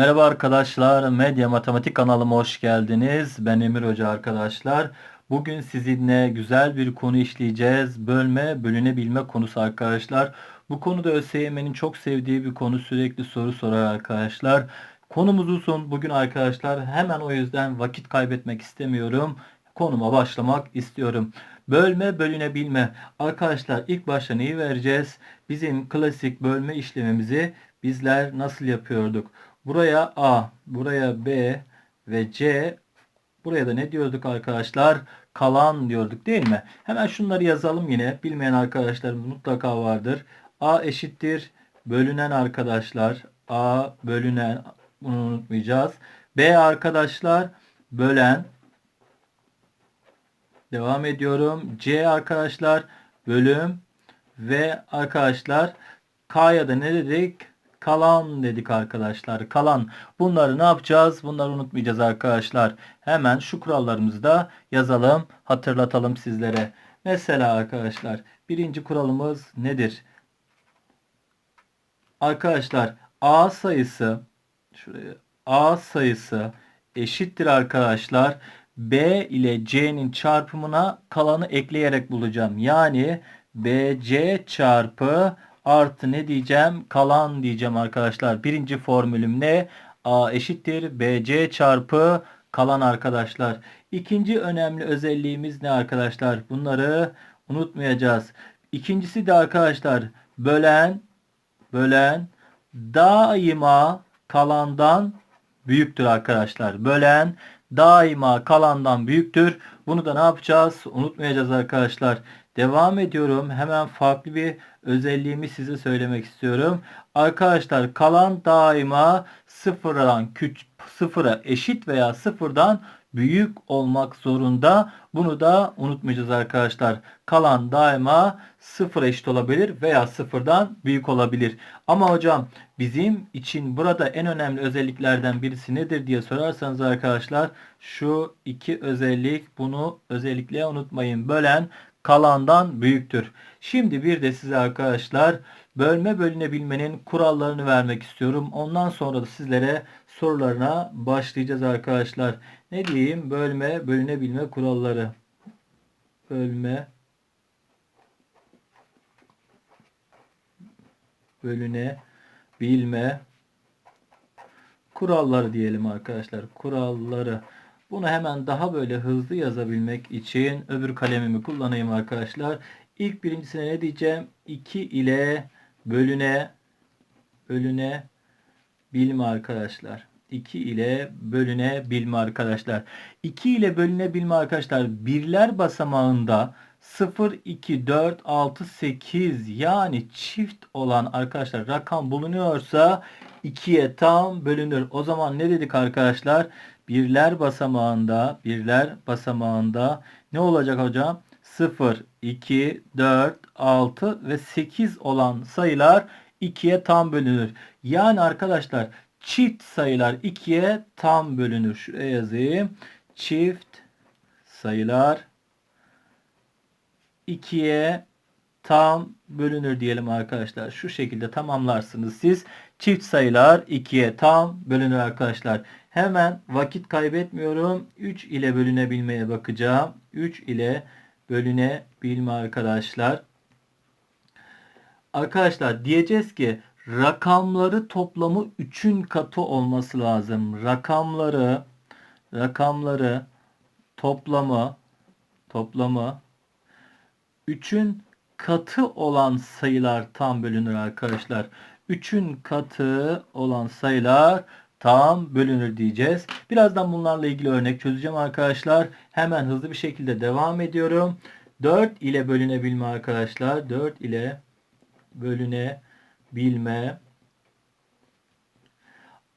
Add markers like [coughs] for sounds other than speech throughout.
Merhaba arkadaşlar, Medya Matematik kanalıma hoş geldiniz. Ben Emir Hoca arkadaşlar. Bugün sizinle güzel bir konu işleyeceğiz. Bölme, bölünebilme konusu arkadaşlar. Bu konuda ÖSYM'nin çok sevdiği bir konu. Sürekli soru sorar arkadaşlar. Konumuz uzun. Bugün arkadaşlar hemen o yüzden vakit kaybetmek istemiyorum. Konuma başlamak istiyorum. Bölme, bölünebilme. Arkadaşlar ilk başta neyi vereceğiz? Bizim klasik bölme işlemimizi bizler nasıl yapıyorduk? Buraya A, buraya B ve C. Buraya da ne diyorduk arkadaşlar? Kalan diyorduk değil mi? Hemen şunları yazalım yine. Bilmeyen arkadaşlarımız mutlaka vardır. A eşittir bölünen arkadaşlar. A bölünen bunu unutmayacağız. B arkadaşlar bölen. Devam ediyorum. C arkadaşlar bölüm ve arkadaşlar K'ya da ne dedik? Kalan dedik arkadaşlar. Kalan. Bunları ne yapacağız? Bunları unutmayacağız arkadaşlar. Hemen şu kurallarımızı da yazalım. Hatırlatalım sizlere. Mesela arkadaşlar birinci kuralımız nedir? Arkadaşlar A sayısı şuraya A sayısı eşittir arkadaşlar. B ile C'nin çarpımına kalanı ekleyerek bulacağım. Yani BC çarpı artı ne diyeceğim? Kalan diyeceğim arkadaşlar. Birinci formülüm ne? A eşittir BC çarpı kalan arkadaşlar. İkinci önemli özelliğimiz ne arkadaşlar? Bunları unutmayacağız. İkincisi de arkadaşlar bölen bölen daima kalandan büyüktür arkadaşlar. Bölen daima kalandan büyüktür. Bunu da ne yapacağız? Unutmayacağız arkadaşlar. Devam ediyorum. Hemen farklı bir özelliğimi size söylemek istiyorum. Arkadaşlar kalan daima sıfırdan küçük sıfıra eşit veya sıfırdan büyük olmak zorunda. Bunu da unutmayacağız arkadaşlar. Kalan daima sıfır eşit olabilir veya sıfırdan büyük olabilir. Ama hocam bizim için burada en önemli özelliklerden birisi nedir diye sorarsanız arkadaşlar şu iki özellik bunu özellikle unutmayın. Bölen kalandan büyüktür. Şimdi bir de size arkadaşlar bölme bölünebilmenin kurallarını vermek istiyorum. Ondan sonra da sizlere sorularına başlayacağız arkadaşlar. Ne diyeyim? Bölme bölünebilme kuralları. Bölme bölüne bilme kuralları diyelim arkadaşlar. Kuralları. Bunu hemen daha böyle hızlı yazabilmek için öbür kalemimi kullanayım arkadaşlar. İlk birincisine ne diyeceğim? 2 ile bölüne bölüne bilme arkadaşlar. 2 ile bölüne bilme arkadaşlar. 2 ile bölüne bilme arkadaşlar. Birler basamağında 0, 2, 4, 6, 8 yani çift olan arkadaşlar rakam bulunuyorsa 2'ye tam bölünür. O zaman ne dedik arkadaşlar? Birler basamağında birler basamağında ne olacak hocam? 0, 2, 4, 6 ve 8 olan sayılar 2'ye tam bölünür. Yani arkadaşlar çift sayılar 2'ye tam bölünür. Şuraya yazayım. Çift sayılar 2'ye tam bölünür diyelim arkadaşlar. Şu şekilde tamamlarsınız siz. Çift sayılar 2'ye tam bölünür arkadaşlar. Hemen vakit kaybetmiyorum. 3 ile bölünebilmeye bakacağım. 3 ile bölünebilme arkadaşlar. Arkadaşlar diyeceğiz ki rakamları toplamı 3'ün katı olması lazım. Rakamları rakamları toplamı toplamı 3'ün katı olan sayılar tam bölünür arkadaşlar. 3'ün katı olan sayılar tam bölünür diyeceğiz. Birazdan bunlarla ilgili örnek çözeceğim arkadaşlar. Hemen hızlı bir şekilde devam ediyorum. 4 ile bölünebilme arkadaşlar. 4 ile bölünebilme.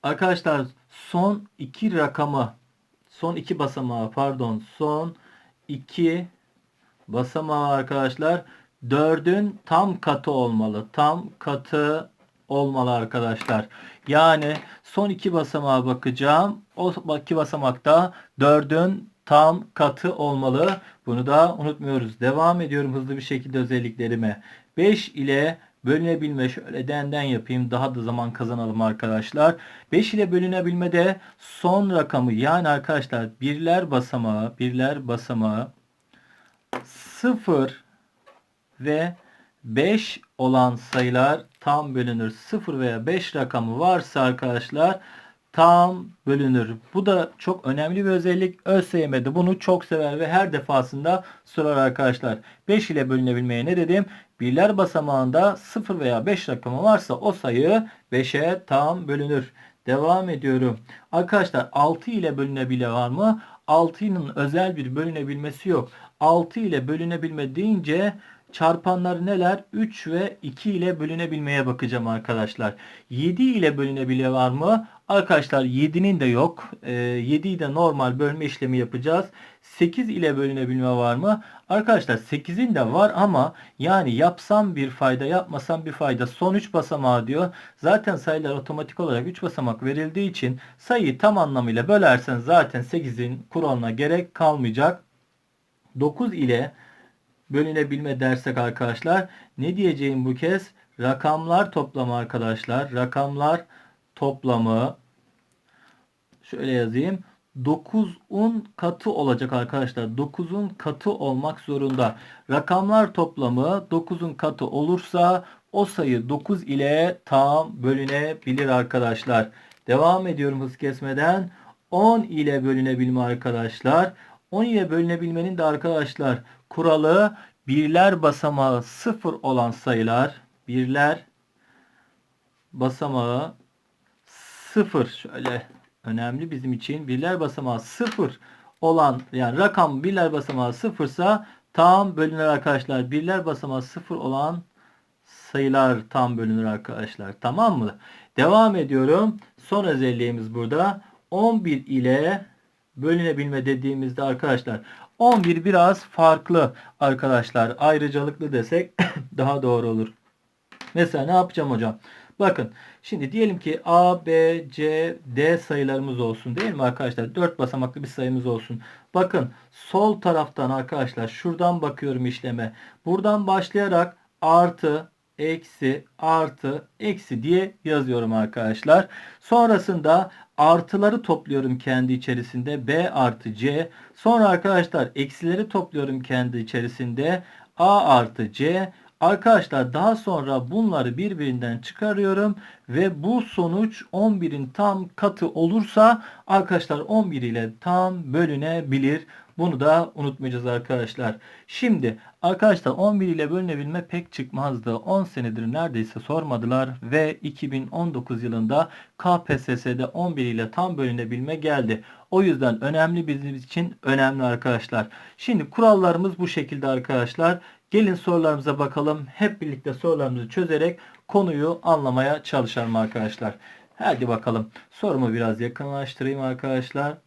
Arkadaşlar son iki rakamı son iki basamağı pardon son iki basamağı arkadaşlar 4'ün tam katı olmalı. Tam katı olmalı arkadaşlar. Yani son iki basamağa bakacağım. O iki basamakta 4'ün tam katı olmalı. Bunu da unutmuyoruz. Devam ediyorum hızlı bir şekilde özelliklerime. 5 ile bölünebilme şöyle denden yapayım. Daha da zaman kazanalım arkadaşlar. 5 ile bölünebilmede son rakamı yani arkadaşlar birler basamağı, birler basamağı 0 ve 5 olan sayılar tam bölünür. 0 veya 5 rakamı varsa arkadaşlar tam bölünür. Bu da çok önemli bir özellik. ÖSYM'de bunu çok sever ve her defasında sorar arkadaşlar. 5 ile bölünebilmeye ne dedim? Birler basamağında 0 veya 5 rakamı varsa o sayı 5'e tam bölünür. Devam ediyorum. Arkadaşlar 6 ile bölünebilir var mı? 6'nın özel bir bölünebilmesi yok. 6 ile bölünebilme deyince çarpanları neler? 3 ve 2 ile bölünebilmeye bakacağım arkadaşlar. 7 ile bölünebilir var mı? Arkadaşlar 7'nin de yok. E, 7'yi de normal bölme işlemi yapacağız. 8 ile bölünebilme var mı? Arkadaşlar 8'in de var ama yani yapsam bir fayda yapmasam bir fayda. Son 3 basamağı diyor. Zaten sayılar otomatik olarak 3 basamak verildiği için sayıyı tam anlamıyla bölersen zaten 8'in kuralına gerek kalmayacak. 9 ile bölünebilme dersek arkadaşlar ne diyeceğim bu kez? Rakamlar toplamı arkadaşlar. Rakamlar toplamı şöyle yazayım. 9'un katı olacak arkadaşlar. 9'un katı olmak zorunda. Rakamlar toplamı 9'un katı olursa o sayı 9 ile tam bölünebilir arkadaşlar. Devam ediyorum hız kesmeden. 10 ile bölünebilme arkadaşlar. 10 ile bölünebilmenin de arkadaşlar kuralı birler basamağı 0 olan sayılar birler basamağı 0 şöyle önemli bizim için birler basamağı 0 olan yani rakam birler basamağı 0 ise tam bölünür arkadaşlar. Birler basamağı 0 olan sayılar tam bölünür arkadaşlar. Tamam mı? Devam ediyorum. Son özelliğimiz burada. 11 ile bölünebilme dediğimizde arkadaşlar 11 biraz farklı arkadaşlar. Ayrıcalıklı desek [coughs] daha doğru olur. Mesela ne yapacağım hocam? Bakın şimdi diyelim ki A, B, C, D sayılarımız olsun değil mi arkadaşlar? 4 basamaklı bir sayımız olsun. Bakın sol taraftan arkadaşlar şuradan bakıyorum işleme. Buradan başlayarak artı, eksi, artı, eksi diye yazıyorum arkadaşlar. Sonrasında artıları topluyorum kendi içerisinde B artı C. Sonra arkadaşlar eksileri topluyorum kendi içerisinde A artı C. Arkadaşlar daha sonra bunları birbirinden çıkarıyorum ve bu sonuç 11'in tam katı olursa arkadaşlar 11 ile tam bölünebilir. Bunu da unutmayacağız arkadaşlar. Şimdi arkadaşlar 11 ile bölünebilme pek çıkmazdı. 10 senedir neredeyse sormadılar ve 2019 yılında KPSS'de 11 ile tam bölünebilme geldi. O yüzden önemli bizim için önemli arkadaşlar. Şimdi kurallarımız bu şekilde arkadaşlar. Gelin sorularımıza bakalım. Hep birlikte sorularımızı çözerek konuyu anlamaya çalışalım arkadaşlar. Hadi bakalım. Sorumu biraz yakınlaştırayım arkadaşlar.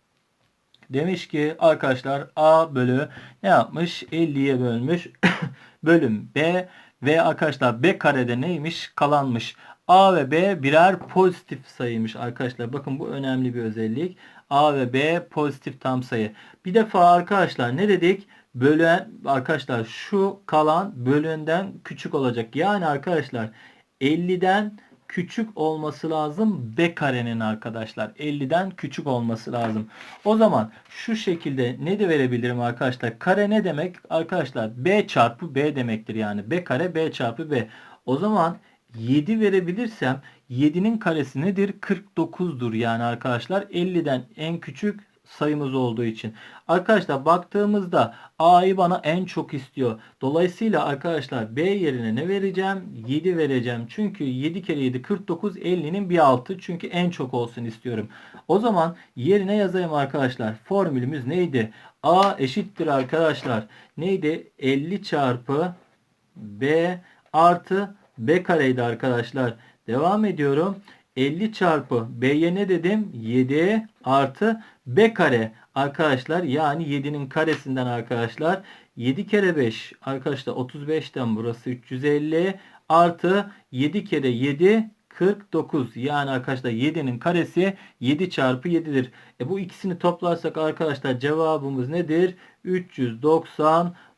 Demiş ki arkadaşlar A bölü ne yapmış? 50'ye bölmüş. [coughs] Bölüm B ve arkadaşlar B karede neymiş? Kalanmış. A ve B birer pozitif sayıymış arkadaşlar. Bakın bu önemli bir özellik. A ve B pozitif tam sayı. Bir defa arkadaşlar ne dedik? Bölen arkadaşlar şu kalan bölünden küçük olacak. Yani arkadaşlar 50'den küçük olması lazım B karenin arkadaşlar. 50'den küçük olması lazım. O zaman şu şekilde ne de verebilirim arkadaşlar? Kare ne demek? Arkadaşlar B çarpı B demektir yani. B kare B çarpı B. O zaman 7 verebilirsem 7'nin karesi nedir? 49'dur yani arkadaşlar. 50'den en küçük sayımız olduğu için. Arkadaşlar baktığımızda A'yı bana en çok istiyor. Dolayısıyla arkadaşlar B yerine ne vereceğim? 7 vereceğim. Çünkü 7 kere 7 49 50'nin bir altı. Çünkü en çok olsun istiyorum. O zaman yerine yazayım arkadaşlar. Formülümüz neydi? A eşittir arkadaşlar. Neydi? 50 çarpı B artı B kareydi arkadaşlar. Devam ediyorum. 50 çarpı B'ye ne dedim? 7 artı B kare arkadaşlar. Yani 7'nin karesinden arkadaşlar. 7 kere 5 arkadaşlar 35'ten burası 350 artı 7 kere 7 49 yani arkadaşlar 7'nin karesi 7 çarpı 7'dir. E bu ikisini toplarsak arkadaşlar cevabımız nedir?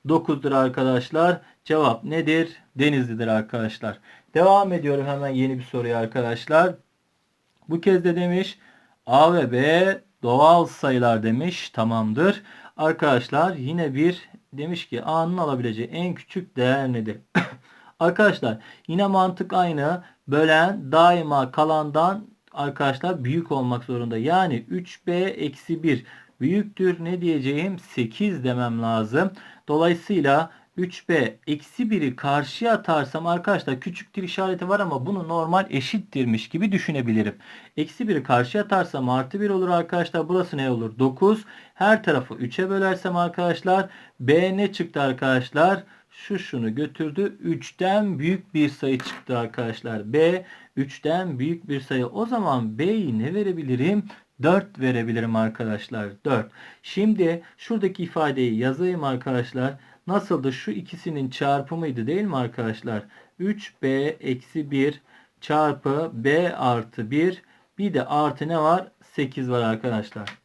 399'dur arkadaşlar. Cevap nedir? Denizli'dir arkadaşlar. Devam ediyorum hemen yeni bir soruya arkadaşlar. Bu kez de demiş A ve B doğal sayılar demiş. Tamamdır. Arkadaşlar yine bir demiş ki A'nın alabileceği en küçük değer nedir? [coughs] arkadaşlar yine mantık aynı. Bölen daima kalandan arkadaşlar büyük olmak zorunda. Yani 3B eksi 1 büyüktür ne diyeceğim 8 demem lazım. Dolayısıyla 3b eksi 1'i karşıya atarsam arkadaşlar küçüktür işareti var ama bunu normal eşittirmiş gibi düşünebilirim. Eksi 1'i karşıya atarsam artı 1 olur arkadaşlar. Burası ne olur? 9. Her tarafı 3'e bölersem arkadaşlar b ne çıktı arkadaşlar? Şu şunu götürdü. 3'ten büyük bir sayı çıktı arkadaşlar. b 3'ten büyük bir sayı. O zaman b'yi ne verebilirim? 4 verebilirim arkadaşlar. 4. Şimdi şuradaki ifadeyi yazayım arkadaşlar. Nasıldı? Şu ikisinin çarpımıydı değil mi arkadaşlar? 3b eksi 1 çarpı b artı 1 bir de artı ne var? 8 var arkadaşlar.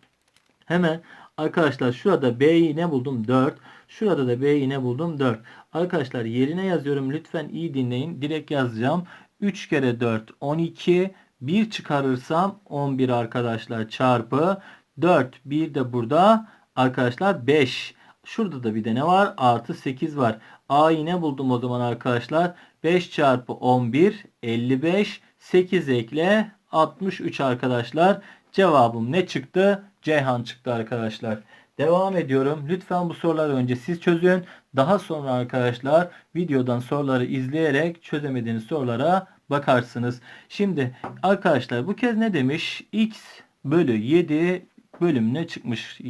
[coughs] Hemen arkadaşlar şurada b'yi ne buldum? 4. Şurada da b'yi ne buldum? 4. Arkadaşlar yerine yazıyorum. Lütfen iyi dinleyin. Direkt yazacağım. 3 kere 4 12. 1 çıkarırsam 11 arkadaşlar çarpı 4. Bir de burada arkadaşlar 5. Şurada da bir de ne var? Artı 8 var. A'yı ne buldum o zaman arkadaşlar? 5 çarpı 11 55 8 ekle 63 arkadaşlar. Cevabım ne çıktı? Ceyhan çıktı arkadaşlar. Devam ediyorum. Lütfen bu soruları önce siz çözün. Daha sonra arkadaşlar videodan soruları izleyerek çözemediğiniz sorulara bakarsınız. Şimdi arkadaşlar bu kez ne demiş? X bölü 7 bölüm ne çıkmış?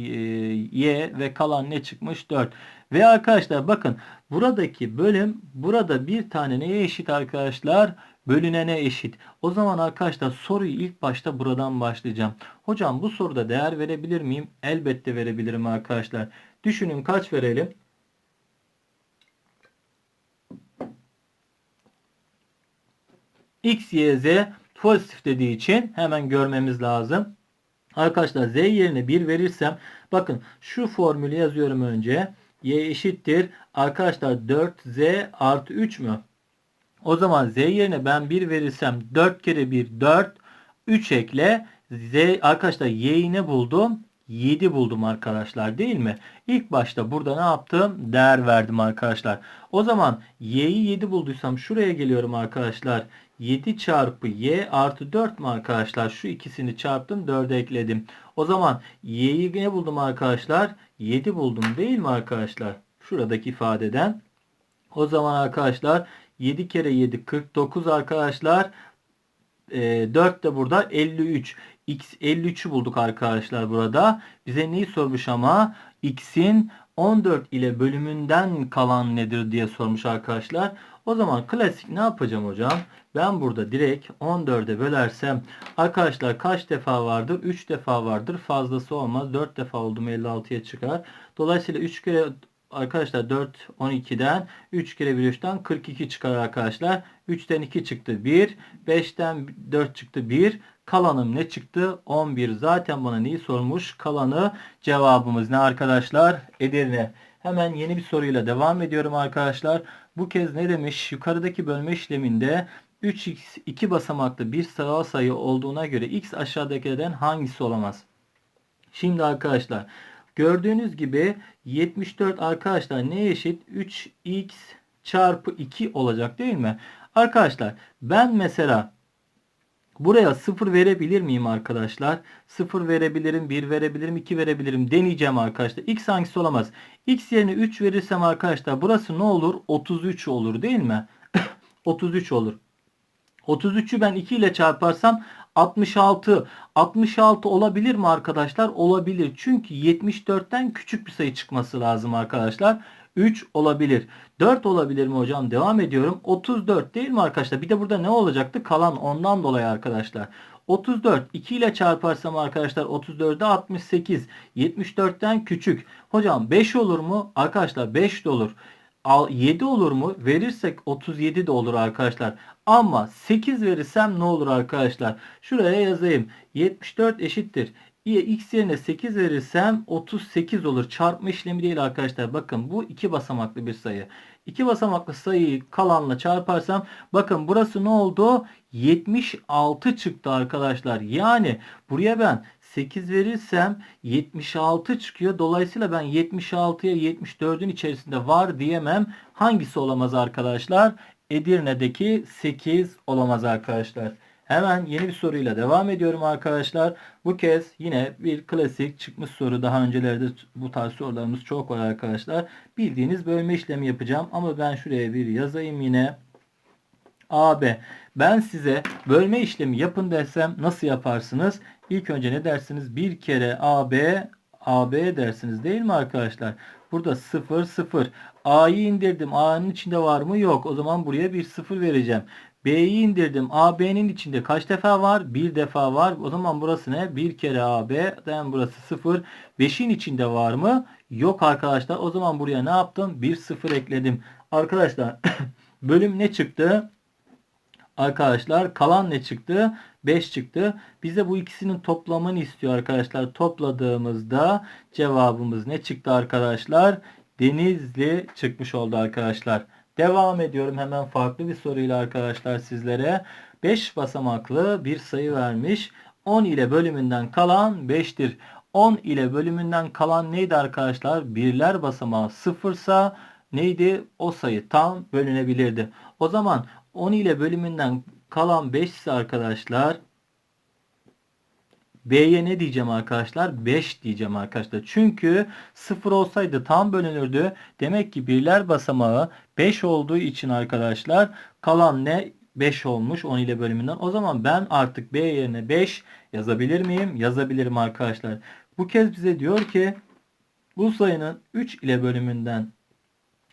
Y ve kalan ne çıkmış? 4. Ve arkadaşlar bakın buradaki bölüm burada bir tane neye eşit arkadaşlar? Bölünene eşit. O zaman arkadaşlar soruyu ilk başta buradan başlayacağım. Hocam bu soruda değer verebilir miyim? Elbette verebilirim arkadaşlar. Düşünün kaç verelim? X, Y, Z pozitif dediği için hemen görmemiz lazım. Arkadaşlar z yerine 1 verirsem bakın şu formülü yazıyorum önce. y eşittir. Arkadaşlar 4z artı 3 mü? O zaman z yerine ben 1 verirsem 4 kere 1 4 3 ekle z arkadaşlar y'yi ne buldum? 7 buldum arkadaşlar değil mi? İlk başta burada ne yaptım? Değer verdim arkadaşlar. O zaman y'yi 7 bulduysam şuraya geliyorum arkadaşlar. 7 çarpı y artı 4 mü arkadaşlar? Şu ikisini çarptım 4'e ekledim. O zaman y'yi ne buldum arkadaşlar? 7 buldum değil mi arkadaşlar? Şuradaki ifadeden. O zaman arkadaşlar 7 kere 7 49 arkadaşlar. E, 4 de burada 53. X 53'ü bulduk arkadaşlar burada. Bize neyi sormuş ama? X'in 14 ile bölümünden kalan nedir diye sormuş arkadaşlar. O zaman klasik ne yapacağım hocam? Ben burada direkt 14'e bölersem arkadaşlar kaç defa vardır? 3 defa vardır. Fazlası olmaz. 4 defa oldu mu 56'ya çıkar. Dolayısıyla 3 kere arkadaşlar 4 12'den 3 kere 1 3'ten 42 çıkar arkadaşlar. 3'ten 2 çıktı 1. 5'ten 4 çıktı 1. Kalanım ne çıktı? 11. Zaten bana neyi sormuş? Kalanı cevabımız ne arkadaşlar? Edirne. Hemen yeni bir soruyla devam ediyorum arkadaşlar. Bu kez ne demiş? Yukarıdaki bölme işleminde 3x 2 basamaklı bir sıra sayı olduğuna göre x aşağıdakilerden hangisi olamaz? Şimdi arkadaşlar gördüğünüz gibi 74 arkadaşlar ne eşit? 3x çarpı 2 olacak değil mi? Arkadaşlar ben mesela Buraya 0 verebilir miyim arkadaşlar? 0 verebilirim, 1 verebilirim, 2 verebilirim. Deneyeceğim arkadaşlar. X hangisi olamaz? X yerine 3 verirsem arkadaşlar burası ne olur? 33 olur değil mi? [laughs] 33 olur. 33'ü ben 2 ile çarparsam 66. 66 olabilir mi arkadaşlar? Olabilir. Çünkü 74'ten küçük bir sayı çıkması lazım arkadaşlar. 3 olabilir. 4 olabilir mi hocam? Devam ediyorum. 34 değil mi arkadaşlar? Bir de burada ne olacaktı? Kalan ondan dolayı arkadaşlar. 34 2 ile çarparsam arkadaşlar 34'e 68. 74'ten küçük. Hocam 5 olur mu? Arkadaşlar 5 de olur. 7 olur mu? Verirsek 37 de olur arkadaşlar. Ama 8 verirsem ne olur arkadaşlar? Şuraya yazayım. 74 eşittir. X yerine 8 verirsem 38 olur. Çarpma işlemi değil arkadaşlar. Bakın bu iki basamaklı bir sayı. İki basamaklı sayıyı kalanla çarparsam bakın burası ne oldu? 76 çıktı arkadaşlar. Yani buraya ben 8 verirsem 76 çıkıyor. Dolayısıyla ben 76'ya 74'ün içerisinde var diyemem. Hangisi olamaz arkadaşlar? Edirne'deki 8 olamaz arkadaşlar. Hemen yeni bir soruyla devam ediyorum arkadaşlar. Bu kez yine bir klasik çıkmış soru. Daha öncelerde bu tarz sorularımız çok var arkadaşlar. Bildiğiniz bölme işlemi yapacağım. Ama ben şuraya bir yazayım yine. AB. Ben size bölme işlemi yapın desem nasıl yaparsınız? İlk önce ne dersiniz? Bir kere AB AB dersiniz değil mi arkadaşlar? Burada 0 0. A'yı indirdim. A'nın içinde var mı? Yok. O zaman buraya bir 0 vereceğim. B'yi indirdim. AB'nin içinde kaç defa var? Bir defa var. O zaman burası ne? Bir kere AB. Den burası 0. 5'in içinde var mı? Yok arkadaşlar. O zaman buraya ne yaptım? Bir 0 ekledim. Arkadaşlar [clears throat] bölüm ne çıktı? Arkadaşlar kalan ne çıktı? 5 çıktı. Bize bu ikisinin toplamını istiyor arkadaşlar. Topladığımızda cevabımız ne çıktı arkadaşlar? Denizli çıkmış oldu arkadaşlar. Devam ediyorum hemen farklı bir soruyla arkadaşlar sizlere. 5 basamaklı bir sayı vermiş. 10 ile bölümünden kalan 5'tir. 10 ile bölümünden kalan neydi arkadaşlar? Birler basamağı sıfırsa neydi? O sayı tam bölünebilirdi. O zaman 10 ile bölümünden kalan 5 ise arkadaşlar B'ye ne diyeceğim arkadaşlar? 5 diyeceğim arkadaşlar. Çünkü 0 olsaydı tam bölünürdü. Demek ki birler basamağı 5 olduğu için arkadaşlar kalan ne? 5 olmuş 10 ile bölümünden. O zaman ben artık B yerine 5 yazabilir miyim? Yazabilirim arkadaşlar. Bu kez bize diyor ki bu sayının 3 ile bölümünden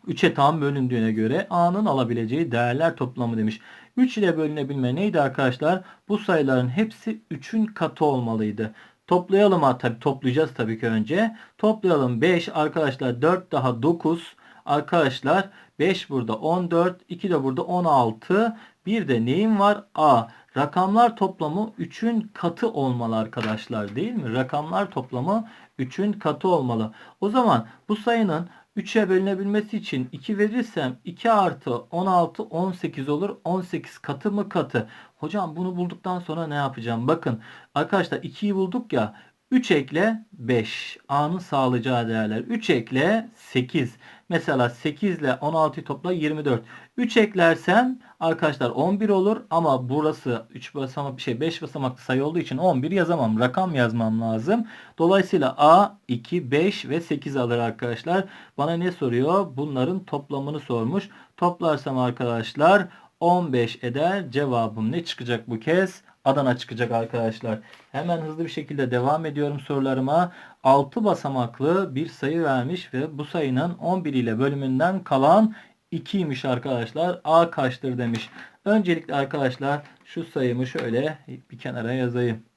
3'e tam bölündüğüne göre A'nın alabileceği değerler toplamı demiş. 3 ile bölünebilme neydi arkadaşlar? Bu sayıların hepsi 3'ün katı olmalıydı. Toplayalım ha tabi toplayacağız tabii ki önce. Toplayalım 5 arkadaşlar 4 daha 9 arkadaşlar 5 burada 14 2 de burada 16 bir de neyim var? A. Rakamlar toplamı 3'ün katı olmalı arkadaşlar değil mi? Rakamlar toplamı 3'ün katı olmalı. O zaman bu sayının 3'e bölünebilmesi için 2 verirsem 2 artı 16 18 olur. 18 katı mı katı? Hocam bunu bulduktan sonra ne yapacağım? Bakın arkadaşlar 2'yi bulduk ya. 3 ekle 5. A'nın sağlayacağı değerler. 3 ekle 8. Mesela 8 ile 16'yı topla 24. 3 eklersem arkadaşlar 11 olur ama burası 3 basamak bir şey 5 basamaklı sayı olduğu için 11 yazamam. Rakam yazmam lazım. Dolayısıyla A 2, 5 ve 8 alır arkadaşlar. Bana ne soruyor? Bunların toplamını sormuş. Toplarsam arkadaşlar 15 eder. Cevabım ne çıkacak bu kez? Adana çıkacak arkadaşlar. Hemen hızlı bir şekilde devam ediyorum sorularıma. 6 basamaklı bir sayı vermiş ve bu sayının 11 ile bölümünden kalan 2'ymiş arkadaşlar. A kaçtır demiş. Öncelikle arkadaşlar şu sayımı şöyle bir kenara yazayım.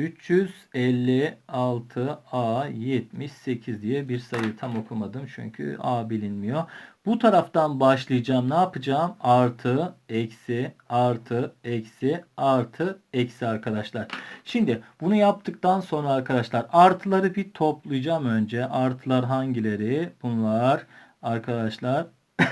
356 A 78 diye bir sayı tam okumadım çünkü A bilinmiyor. Bu taraftan başlayacağım. Ne yapacağım? Artı, eksi, artı, eksi, artı, eksi arkadaşlar. Şimdi bunu yaptıktan sonra arkadaşlar artıları bir toplayacağım önce. Artılar hangileri? Bunlar arkadaşlar. [coughs]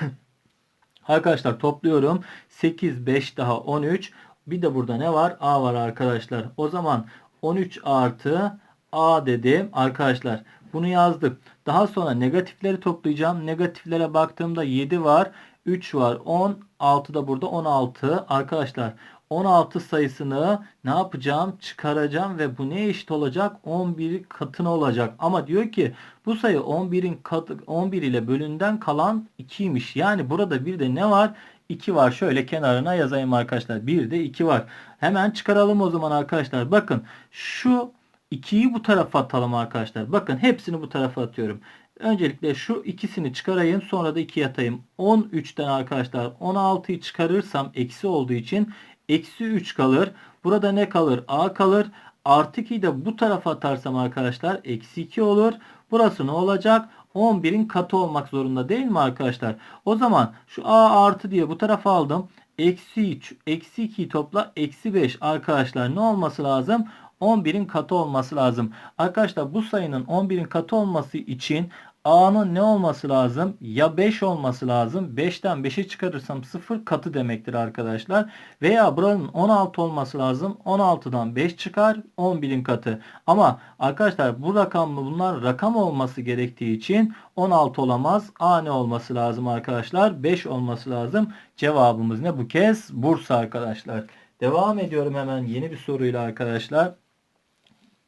arkadaşlar topluyorum. 8, 5 daha 13. Bir de burada ne var? A var arkadaşlar. O zaman 13 artı A dedim arkadaşlar. Bunu yazdık. Daha sonra negatifleri toplayacağım. Negatiflere baktığımda 7 var. 3 var. 10. 6 da burada 16. Arkadaşlar 16 sayısını ne yapacağım? Çıkaracağım ve bu ne eşit olacak? 11 katına olacak. Ama diyor ki bu sayı 11'in katı 11 ile bölünden kalan 2'ymiş. Yani burada bir de ne var? 2 var. Şöyle kenarına yazayım arkadaşlar. Bir de 2 var. Hemen çıkaralım o zaman arkadaşlar. Bakın şu 2'yi bu tarafa atalım arkadaşlar. Bakın hepsini bu tarafa atıyorum. Öncelikle şu ikisini çıkarayım. Sonra da 2 atayım. 13'ten arkadaşlar 16'yı çıkarırsam eksi olduğu için eksi 3 kalır. Burada ne kalır? A kalır. Artı 2'yi de bu tarafa atarsam arkadaşlar eksi 2 olur. Burası ne olacak? 11'in katı olmak zorunda değil mi arkadaşlar? O zaman şu A artı diye bu tarafa aldım. Eksi 3, eksi 2'yi topla. Eksi 5 arkadaşlar ne olması lazım? 11'in katı olması lazım. Arkadaşlar bu sayının 11'in katı olması için A'nın ne olması lazım? Ya 5 olması lazım. 5'ten 5'i çıkarırsam 0 katı demektir arkadaşlar. Veya buranın 16 olması lazım. 16'dan 5 çıkar 11'in katı. Ama arkadaşlar bu rakamlı bunlar rakam olması gerektiği için 16 olamaz. A ne olması lazım arkadaşlar? 5 olması lazım. Cevabımız ne bu kez? Bursa arkadaşlar. Devam ediyorum hemen yeni bir soruyla arkadaşlar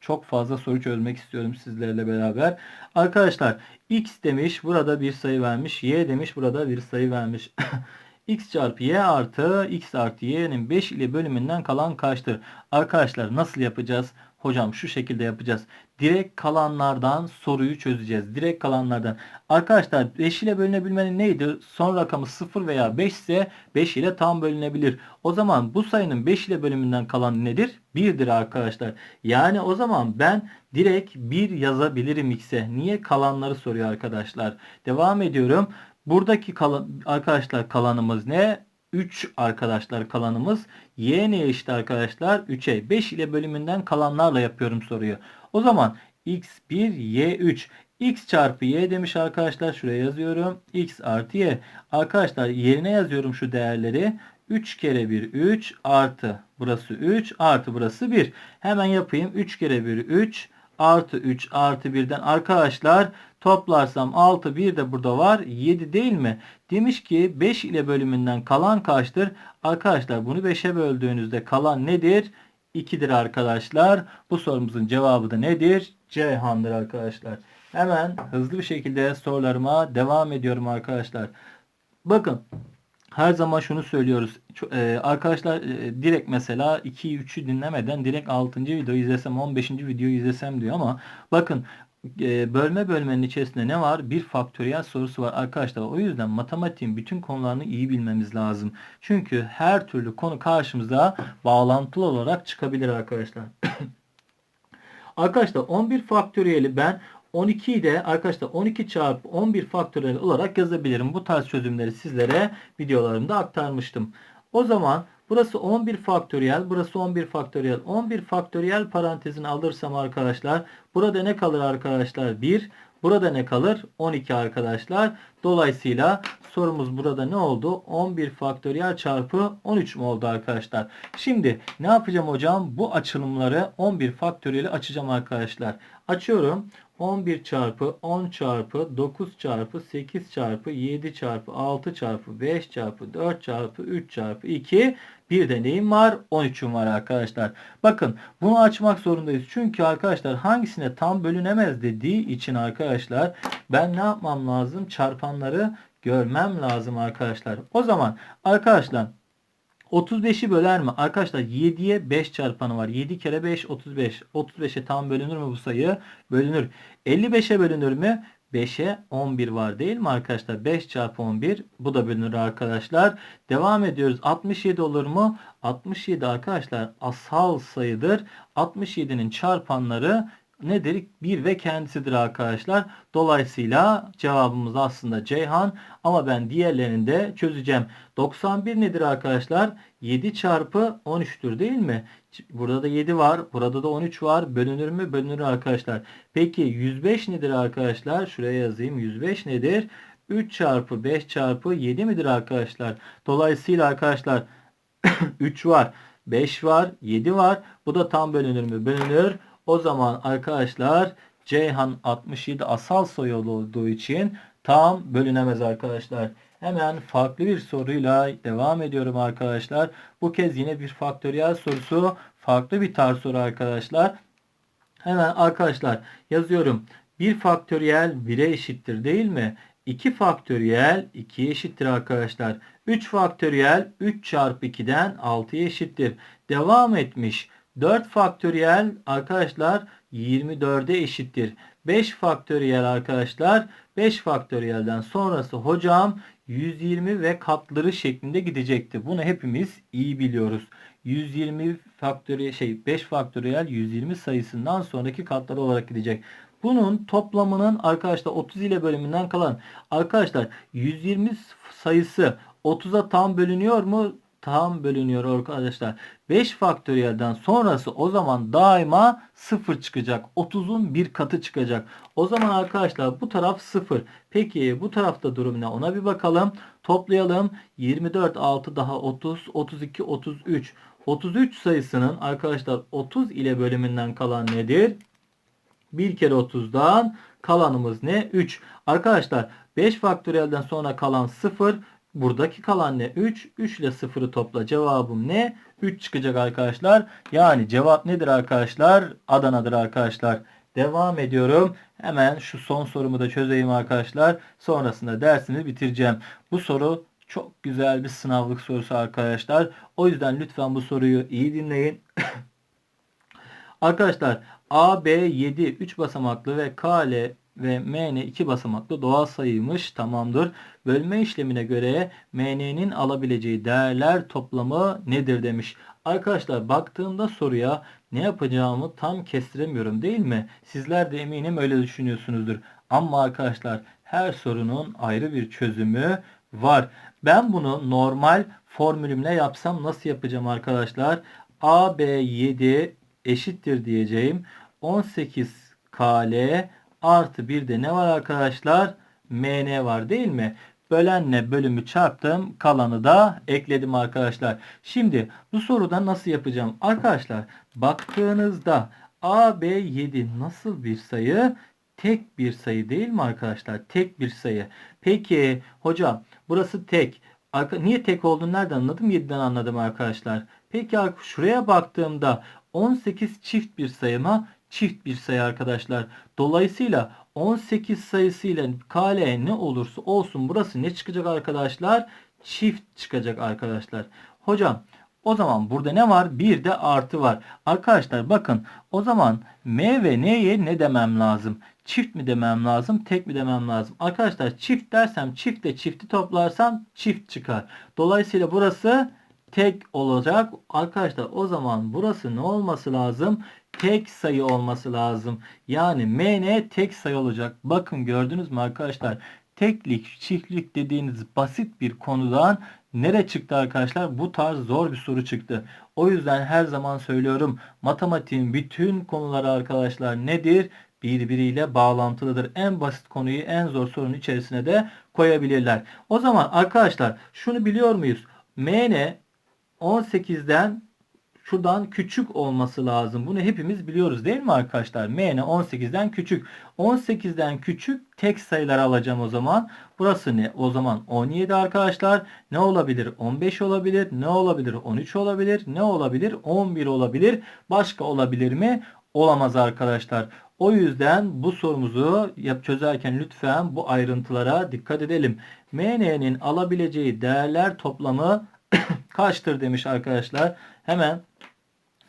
çok fazla soru çözmek istiyorum sizlerle beraber. Arkadaşlar x demiş burada bir sayı vermiş. Y demiş burada bir sayı vermiş. [laughs] x çarpı y artı x artı y'nin 5 ile bölümünden kalan kaçtır? Arkadaşlar nasıl yapacağız? Hocam şu şekilde yapacağız. Direkt kalanlardan soruyu çözeceğiz. Direkt kalanlardan. Arkadaşlar 5 ile bölünebilmenin neydi? Son rakamı 0 veya 5 ise 5 ile tam bölünebilir. O zaman bu sayının 5 ile bölümünden kalan nedir? 1'dir arkadaşlar. Yani o zaman ben direkt 1 yazabilirim x'e. Niye? Kalanları soruyor arkadaşlar. Devam ediyorum. Buradaki kalan, arkadaşlar kalanımız ne? 3 arkadaşlar kalanımız. Y ne eşit arkadaşlar? 3'e. 5 ile bölümünden kalanlarla yapıyorum soruyu. O zaman x1 y3 x çarpı y demiş arkadaşlar. Şuraya yazıyorum. x artı y. Arkadaşlar yerine yazıyorum şu değerleri. 3 kere 1 3 artı burası 3 artı burası 1. Hemen yapayım. 3 kere 1 3 artı 3 artı 1'den arkadaşlar toplarsam 6 1 de burada var 7 değil mi? Demiş ki 5 ile bölümünden kalan kaçtır? Arkadaşlar bunu 5'e böldüğünüzde kalan nedir? 2'dir arkadaşlar. Bu sorumuzun cevabı da nedir? Ceyhan'dır arkadaşlar. Hemen hızlı bir şekilde sorularıma devam ediyorum arkadaşlar. Bakın her zaman şunu söylüyoruz. Ee, arkadaşlar e, direkt mesela 2'yi 3'ü dinlemeden direkt 6. videoyu izlesem 15. videoyu izlesem diyor ama bakın e, bölme bölmenin içerisinde ne var? Bir faktöriyel sorusu var arkadaşlar. O yüzden matematiğin bütün konularını iyi bilmemiz lazım. Çünkü her türlü konu karşımıza bağlantılı olarak çıkabilir arkadaşlar. [coughs] arkadaşlar 11 faktöriyeli ben 12'yi de arkadaşlar 12 çarpı 11 faktöriyel olarak yazabilirim. Bu tarz çözümleri sizlere videolarımda aktarmıştım. O zaman burası 11 faktöriyel, burası 11 faktöriyel. 11 faktöriyel parantezini alırsam arkadaşlar burada ne kalır arkadaşlar? 1. Burada ne kalır? 12 arkadaşlar. Dolayısıyla sorumuz burada ne oldu? 11 faktöriyel çarpı 13 mu oldu arkadaşlar? Şimdi ne yapacağım hocam? Bu açılımları 11 faktöriyeli açacağım arkadaşlar. Açıyorum. 11 çarpı 10 çarpı 9 çarpı 8 çarpı 7 çarpı 6 çarpı 5 çarpı 4 çarpı 3 çarpı 2 bir de neyim var? 13'üm var arkadaşlar. Bakın bunu açmak zorundayız. Çünkü arkadaşlar hangisine tam bölünemez dediği için arkadaşlar ben ne yapmam lazım? Çarpanları görmem lazım arkadaşlar. O zaman arkadaşlar 35'i böler mi? Arkadaşlar 7'ye 5 çarpanı var. 7 kere 5 35. 35'e tam bölünür mü bu sayı? Bölünür. 55'e bölünür mü? 5'e 11 var değil mi arkadaşlar? 5 çarpı 11 bu da bölünür arkadaşlar. Devam ediyoruz. 67 olur mu? 67 arkadaşlar asal sayıdır. 67'nin çarpanları nedir? 1 ve kendisidir arkadaşlar. Dolayısıyla cevabımız aslında Ceyhan ama ben diğerlerini de çözeceğim. 91 nedir arkadaşlar? 7 çarpı 13'tür değil mi? Burada da 7 var. Burada da 13 var. Bölünür mü? Bölünür arkadaşlar. Peki 105 nedir arkadaşlar? Şuraya yazayım. 105 nedir? 3 çarpı 5 çarpı 7 midir arkadaşlar? Dolayısıyla arkadaşlar [coughs] 3 var. 5 var. 7 var. Bu da tam bölünür mü? Bölünür. O zaman arkadaşlar Ceyhan 67 asal soyalı olduğu için tam bölünemez arkadaşlar. Hemen farklı bir soruyla devam ediyorum arkadaşlar. Bu kez yine bir faktöriyel sorusu. Farklı bir tarz soru arkadaşlar. Hemen arkadaşlar yazıyorum. 1 faktöriyel 1'e eşittir değil mi? 2 faktöriyel 2'ye eşittir arkadaşlar. 3 faktöriyel 3 çarpı 2'den 6'ya eşittir. Devam etmiş. 4 faktöriyel arkadaşlar 24'e eşittir. 5 faktöriyel arkadaşlar 5 faktöriyelden sonrası hocam 120 ve katları şeklinde gidecekti. Bunu hepimiz iyi biliyoruz. 120 faktöriyel şey 5 faktöriyel 120 sayısından sonraki katları olarak gidecek. Bunun toplamının arkadaşlar 30 ile bölümünden kalan arkadaşlar 120 sayısı 30'a tam bölünüyor mu? Tam bölünüyor arkadaşlar. 5 faktöriyelden sonrası o zaman daima 0 çıkacak. 30'un bir katı çıkacak. O zaman arkadaşlar bu taraf 0. Peki bu tarafta durum ne? Ona bir bakalım. Toplayalım. 24 6 daha 30 32 33. 33 sayısının arkadaşlar 30 ile bölümünden kalan nedir? 1 kere 30'dan kalanımız ne? 3. Arkadaşlar 5 faktöriyelden sonra kalan 0. Buradaki kalan ne? 3. 3 ile 0'ı topla. Cevabım ne? 3 çıkacak arkadaşlar. Yani cevap nedir arkadaşlar? Adana'dır arkadaşlar. Devam ediyorum. Hemen şu son sorumu da çözeyim arkadaşlar. Sonrasında dersimi bitireceğim. Bu soru çok güzel bir sınavlık sorusu arkadaşlar. O yüzden lütfen bu soruyu iyi dinleyin. [coughs] arkadaşlar A, B 7 3 basamaklı ve K, L ve MN 2 basamaklı doğal sayıymış. Tamamdır. Bölme işlemine göre MN'nin alabileceği değerler toplamı nedir demiş. Arkadaşlar baktığımda soruya ne yapacağımı tam kestiremiyorum değil mi? Sizler de eminim öyle düşünüyorsunuzdur. Ama arkadaşlar her sorunun ayrı bir çözümü var. Ben bunu normal formülümle yapsam nasıl yapacağım arkadaşlar? AB 7 eşittir diyeceğim. 18 KL artı bir de ne var arkadaşlar? MN var değil mi? Bölenle bölümü çarptım. Kalanı da ekledim arkadaşlar. Şimdi bu soruda nasıl yapacağım? Arkadaşlar baktığınızda AB7 nasıl bir sayı? Tek bir sayı değil mi arkadaşlar? Tek bir sayı. Peki hocam burası tek. Arka, niye tek olduğunu nereden anladım? 7'den anladım arkadaşlar. Peki şuraya baktığımda 18 çift bir sayı mı? Çift bir sayı arkadaşlar. Dolayısıyla 18 sayısıyla KL ne olursa olsun burası ne çıkacak arkadaşlar? Çift çıkacak arkadaşlar. Hocam o zaman burada ne var? Bir de artı var. Arkadaşlar bakın o zaman M ve N'ye ne demem lazım? Çift mi demem lazım? Tek mi demem lazım? Arkadaşlar çift dersem çiftle çifti toplarsam çift çıkar. Dolayısıyla burası tek olacak. Arkadaşlar o zaman burası ne olması lazım? Tek sayı olması lazım. Yani MN tek sayı olacak. Bakın gördünüz mü arkadaşlar? Teklik, çiftlik dediğiniz basit bir konudan nere çıktı arkadaşlar? Bu tarz zor bir soru çıktı. O yüzden her zaman söylüyorum. Matematiğin bütün konuları arkadaşlar nedir? birbiriyle bağlantılıdır. En basit konuyu en zor sorunun içerisine de koyabilirler. O zaman arkadaşlar şunu biliyor muyuz? MN 18'den şuradan küçük olması lazım. Bunu hepimiz biliyoruz değil mi arkadaşlar? MN 18'den küçük. 18'den küçük tek sayılar alacağım o zaman. Burası ne? O zaman 17 arkadaşlar. Ne olabilir? 15 olabilir. Ne olabilir? 13 olabilir. Ne olabilir? 11 olabilir. Başka olabilir mi? Olamaz arkadaşlar. O yüzden bu sorumuzu yap çözerken lütfen bu ayrıntılara dikkat edelim. MN'nin alabileceği değerler toplamı [coughs] kaçtır demiş arkadaşlar. Hemen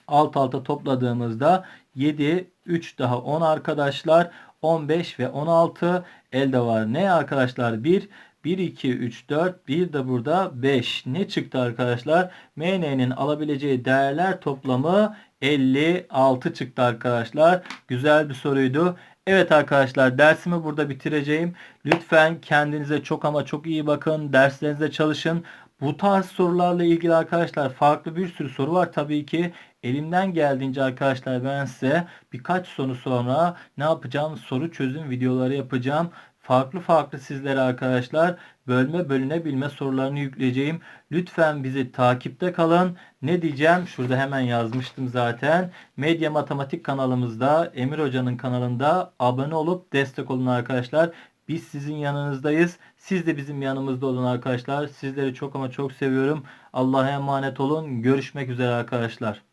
alt alta topladığımızda 7, 3 daha 10 arkadaşlar. 15 ve 16 elde var. Ne arkadaşlar? 1, 1, 2, 3, 4, 1 de burada 5. Ne çıktı arkadaşlar? MN'nin alabileceği değerler toplamı 56 çıktı arkadaşlar. Güzel bir soruydu. Evet arkadaşlar dersimi burada bitireceğim. Lütfen kendinize çok ama çok iyi bakın. Derslerinize çalışın. Bu tarz sorularla ilgili arkadaşlar farklı bir sürü soru var tabii ki. Elimden geldiğince arkadaşlar ben size birkaç soru sonra ne yapacağım? Soru çözüm videoları yapacağım. Farklı farklı sizlere arkadaşlar bölme bölünebilme sorularını yükleyeceğim. Lütfen bizi takipte kalın. Ne diyeceğim? Şurada hemen yazmıştım zaten. Medya Matematik kanalımızda Emir Hoca'nın kanalında abone olup destek olun arkadaşlar. Biz sizin yanınızdayız. Siz de bizim yanımızda olun arkadaşlar. Sizleri çok ama çok seviyorum. Allah'a emanet olun. Görüşmek üzere arkadaşlar.